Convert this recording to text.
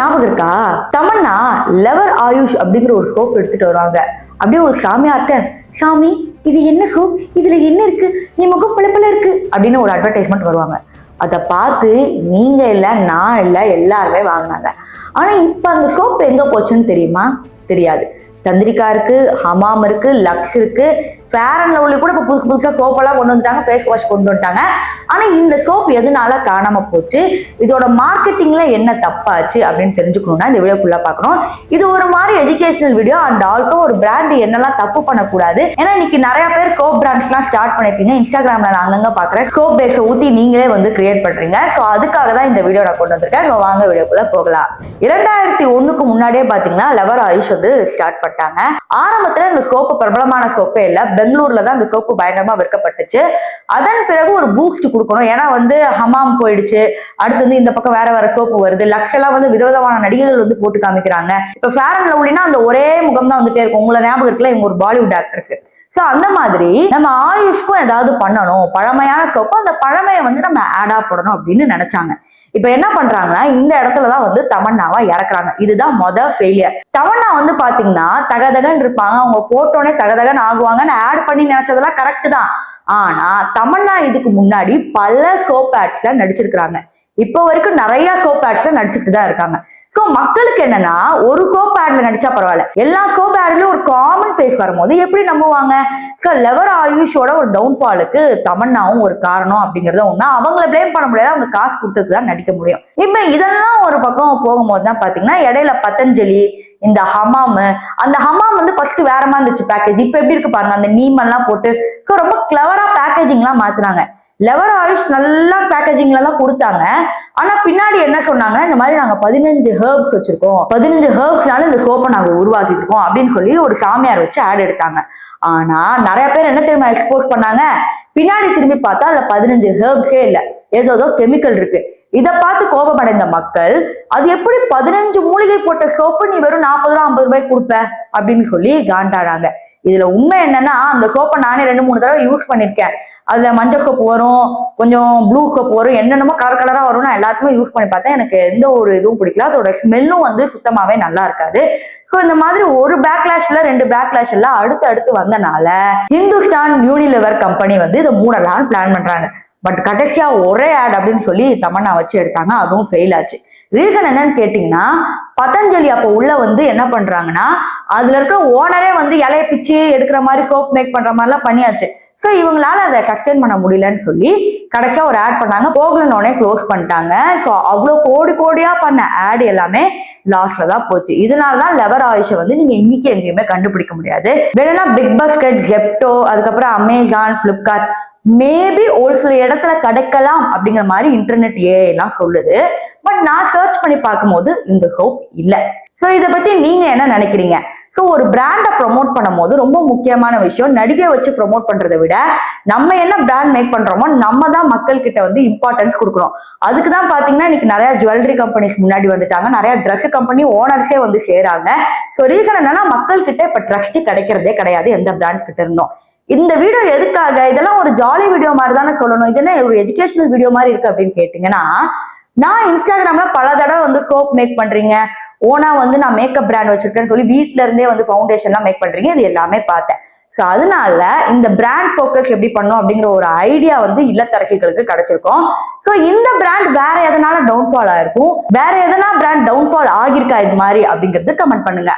ஞாபகம் இருக்கா? தமன்னா லெவர் ஆயுஷ் அப்படிங்கிற ஒரு சோப் எடுத்துட்டு வருவாங்க. அப்படியே ஒரு சாமியார்ட்ட சாமி இது என்ன சோப் இதுல என்ன இருக்கு? என் முகம் பிளப்பில இருக்கு. அப்படின்னு ஒரு அட்வர்டைஸ்மெண்ட் வருவாங்க. அதை பார்த்து நீங்க இல்லை நான் இல்லை எல்லாருமே வாங்கினாங்க. ஆனா இப்ப அந்த சோப் எங்க போச்சுன்னு தெரியுமா? தெரியாது. சந்திரிகா இருக்கு ஹமாம் இருக்கு லக்ஸ் இருக்கு ஃபேர் அண்ட் லவ்லி கூட இப்போ புதுசு புதுசாக சோப்பெல்லாம் கொண்டு வந்துட்டாங்க ஃபேஸ் வாஷ் கொண்டு வந்துட்டாங்க. ஆனால் இந்த சோப் எதனால காணாமல் போச்சு? இதோட மார்க்கெட்டிங்கில் என்ன தப்பாச்சு அப்படின்னு தெரிஞ்சுக்கணும்னா இந்த வீடியோ ஃபுல்லாக பார்க்கணும். இது ஒரு மாதிரி எஜுகேஷனல் வீடியோ அண்ட் ஆல்சோ ஒரு பிராண்ட் என்னெல்லாம் தப்பு பண்ணக்கூடாது. ஏன்னா இன்னைக்கு நிறைய பேர் சோப் பிராண்ட்ஸ்லாம் ஸ்டார்ட் பண்ணியிருக்கீங்க இன்ஸ்டாகிராம்ல நான் அங்கங்கே பார்க்குறேன். சோப் பேஸை ஊற்றி நீங்களே வந்து கிரியேட் பண்ணுறீங்க ஸோ அதுக்காக தான் இந்த வீடியோ நான் கொண்டு வந்திருக்கேன். ஸோ வாங்க வீடியோக்குள்ளே போகலாம். இரண்டாயிரத்தி ஒன்றுக்கு முன்னாடியே பார்த்தீங்கன்னா லெவர் ஆயுஷ் வந்து ஸ்டார்ட் பண்ணிட்டாங்க. ஆரம்பத்தில் இந்த சோப்பு பிரபலமான சோப்பே இல்லை. பெங்களூர்ல தான் அந்த சோப்பு பயங்கரமா விற்கப்பட்டுச்சு. அதன் பிறகு ஒரு பூஸ்ட் கொடுக்கணும். ஏன்னா வந்து ஹமாம் போயிடுச்சு. அடுத்து வந்து இந்த பக்கம் வேற வேற சோப்பு வருது. லக்ஸ் எல்லாம் வந்து விதவிதமான நடிகைகள் வந்து போட்டு காமிக்கிறாங்க. இப்ப ஃபேர் அண்ட் லவ்லினா அந்த ஒரே முகம் தான் வந்துட்டே இருக்கும். உங்களை ஞாபகம் இருக்குல்ல? இவங்க ஒரு பாலிவுட் ஆக்ட்ரஸ் ஸோ அந்த மாதிரி நம்ம ஆயுஷ்க்கும் ஏதாவது பண்ணணும். பழமையான சோப்பு அந்த பழமையை வந்து நம்ம ஆடா போடணும் அப்படின்னு நினைச்சாங்க. இப்போ என்ன பண்றாங்கன்னா இந்த இடத்துல தான் வந்து தமன்னாவா இறக்குறாங்க. இதுதான் மொத ஃபெயிலியர் தமன்னா வந்து பாத்தீங்கன்னா தகதகன் இருப்பாங்க. அவங்க போட்டோன்னே தகதகன் ஆகுவாங்கன்னு ஆட் பண்ணி நினைச்சதெல்லாம் கரெக்ட் தான். ஆனா தமன்னா இதுக்கு முன்னாடி பல சோப் ஆட்ஸ்ல நடிச்சிருக்கிறாங்க. இப்போ வரைக்கும் நிறைய சோப் ஆட்ஸ்ல நடிச்சுட்டு தான் இருக்காங்க. சோ மக்களுக்கு என்னன்னா ஒரு சோப் ஆட்ல நடிச்சா பரவாயில்ல. எல்லா சோப் ஆட்லயும் ஒரு காமன் ஃபேஸ் வரும்போது எப்படி நம்புவாங்க? சோ லெவர் ஆயுஷோட ஒரு டவுன்ஃபாலுக்கு தமன்னாவும் ஒரு காரணம் அப்படிங்கறத ஒண்ணு அவங்கள பிளேம் பண்ண முடியாது. அவங்க காசு கொடுத்ததுக்கு தான் நடிக்க முடியும். இப்ப இதெல்லாம் ஒரு பக்கம் போகும்போது தான் பாத்தீங்கன்னா இடையில பத்தஞ்சலி இந்த ஹமாம் அந்த ஹமாம் வந்து ஃபர்ஸ்ட் வேற மாதிரி இருந்துச்சு பேக்கேஜ் இப்ப எப்படி இருக்கு பாருங்க அந்த நீமெல்லாம் போட்டு. ஸோ ரொம்ப கிளவரா பேக்கேஜிங் எல்லாம் மாத்துனாங்க. லெவர் ஆயுஷ் நல்லா பேக்கேஜிங்லாம் கொடுத்தாங்க. ஆனா பின்னாடி என்ன சொன்னாங்கன்னா இந்த மாதிரி நாங்க பதினஞ்சு ஹேர்ப்ஸ் வச்சிருக்கோம். பதினஞ்சு ஹேர்ப்ஸ்னால இந்த சோப்பை நாங்க உருவாக்கி இருக்கோம் அப்படின்னு சொல்லி ஒரு சாமியார் வச்சு ஆட் எடுத்தாங்க. ஆனா நிறைய பேர் என்ன தெரியுமா எக்ஸ்போஸ் பண்ணாங்க? பின்னாடி திரும்பி பார்த்தா அதுல பதினஞ்சு ஹேர்ப்ஸே இல்ல. ஏதோ ஏதோ கெமிக்கல் இருக்கு. இதை பார்த்து கோபமடைந்த மக்கள் அது எப்படி பதினஞ்சு மூலிகை போட்ட சோப்பு நீ வெறும் நாற்பது ரூபா ஐம்பது ரூபாய்க்கு கொடுப்ப? அப்படின்னு சொல்லி காண்டாடாங்க. இதுல உண்மை என்னன்னா அந்த சோப்பை நானே ரெண்டு மூணு தடவை யூஸ் பண்ணிருக்கேன். அதுல மஞ்சள் சோப்பு வரும் கொஞ்சம் ப்ளூ சோப்பு வரும் என்னென்னமோ கலர் கலரா வரும் நான் எல்லாத்துக்குமே யூஸ் பண்ணி பார்த்தேன். எனக்கு எந்த ஒரு இதுவும் பிடிக்கல. அதோட ஸ்மெல்லும் வந்து சுத்தமாவே நல்லா இருக்காது. ஸோ இந்த மாதிரி ஒரு பேக்லாஷ்ல ரெண்டு பேக்லாஷ் எல்லாம் அடுத்து அடுத்து வந்தனால ஹிந்துஸ்தான் யூனிலிவர் கம்பெனி வந்து இதை மூடலான்னு பிளான் பண்றாங்க. பட் கடைசியா ஒரே ஆட் அப்படின்னு சொல்லி தமன்னா வச்சு எடுத்தாங்க. அதுவும் ஃபெயில் ஆச்சு. ரீசன் என்னன்னு கேட்டீங்கன்னா பதஞ்சலி அப்போ உள்ள வந்து என்ன பண்றாங்கன்னா அதுல இருக்கிற ஓனரே வந்து இலைய பிச்சு எடுக்கிற மாதிரி சோப் மேக் பண்ற மாதிரிலாம் பண்ணியாச்சு. ஸோ இவங்களால அதை சஸ்டெயின் பண்ண முடியலன்னு சொல்லி கடைசியா ஒரு ஆட் பண்ணாங்க. போகலன்னு க்ளோஸ் பண்ணிட்டாங்க. ஸோ அவ்வளோ கோடி கோடியா பண்ண ஆட் எல்லாமே லாஸ்ட்ல தான் போச்சு. இதனால தான் லெவர் ஆயுஷை வந்து நீங்க இன்னைக்கு எங்கேயுமே கண்டுபிடிக்க முடியாது. வேணும்னா பிக் பாஸ்கெட் ஜெப்டோ அதுக்கப்புறம் அமேசான் பிளிப்கார்ட் மேபி ஒரு சில இடத்துல கிடைக்கலாம் அப்படிங்கிற மாதிரி இன்டர்நெட் ஏலாம் சொல்லுது. பட் நான் சர்ச் பண்ணி பார்க்கும்போது இந்த சோப் இல்லை. ஸோ இதை பத்தி நீங்க என்ன நினைக்கிறீங்க? ஸோ ஒரு பிராண்டை ப்ரொமோட் பண்ணும்போது ரொம்ப முக்கியமான விஷயம் நடிகை வச்சு ப்ரொமோட் பண்றதை விட நம்ம என்ன பிராண்ட் மேக் பண்றோமோ நம்ம தான் மக்கள் கிட்ட வந்து இம்பார்ட்டன்ஸ் கொடுக்கணும். அதுக்கு தான் பாத்தீங்கன்னா இன்னைக்கு நிறைய ஜுவல்லரி கம்பெனிஸ் முன்னாடி வந்துட்டாங்க. நிறைய ட்ரெஸ் கம்பெனி ஓனர்ஸே வந்து சேராங்க. ஸோ ரீசன் என்னன்னா மக்கள் கிட்ட இப்ப ட்ரஸ்ட் கிடைக்கிறதே கிடையாது எந்த பிராண்ட்ஸ் கிட்ட இருந்தோம். இந்த வீடியோ எதுக்காக? இதெல்லாம் ஒரு ஜாலி வீடியோ மாதிரி தானே சொல்லணும். இது என்ன ஒரு எஜுகேஷனல் வீடியோ மாதிரி இருக்கு அப்படின்னு கேட்டீங்கன்னா நான் இன்ஸ்டாகிராம்ல பல தடவை வந்து சோப் மேக் பண்றீங்க. ஓனா வந்து நான் மேக்கப் பிராண்ட் வச்சிருக்கேன்னு சொல்லி வீட்ல இருந்தே வந்து ஃபவுண்டேஷன்லாம் மேக் பண்றீங்க. இது எல்லாமே பார்த்தேன். ஸோ அதனால இந்த பிராண்ட் ஃபோக்கஸ் எப்படி பண்ணும் அப்படிங்கிற ஒரு ஐடியா வந்து இல்லத்தரசிகளுக்கு கிடைச்சிருக்கும். ஸோ இந்த பிராண்ட் வேற எதனால டவுன்ஃபால் ஆயிருக்கும்? வேற எதனா பிராண்ட் டவுன்ஃபால் ஆகியிருக்கா இது மாதிரி அப்படிங்கிறது கமெண்ட் பண்ணுங்க.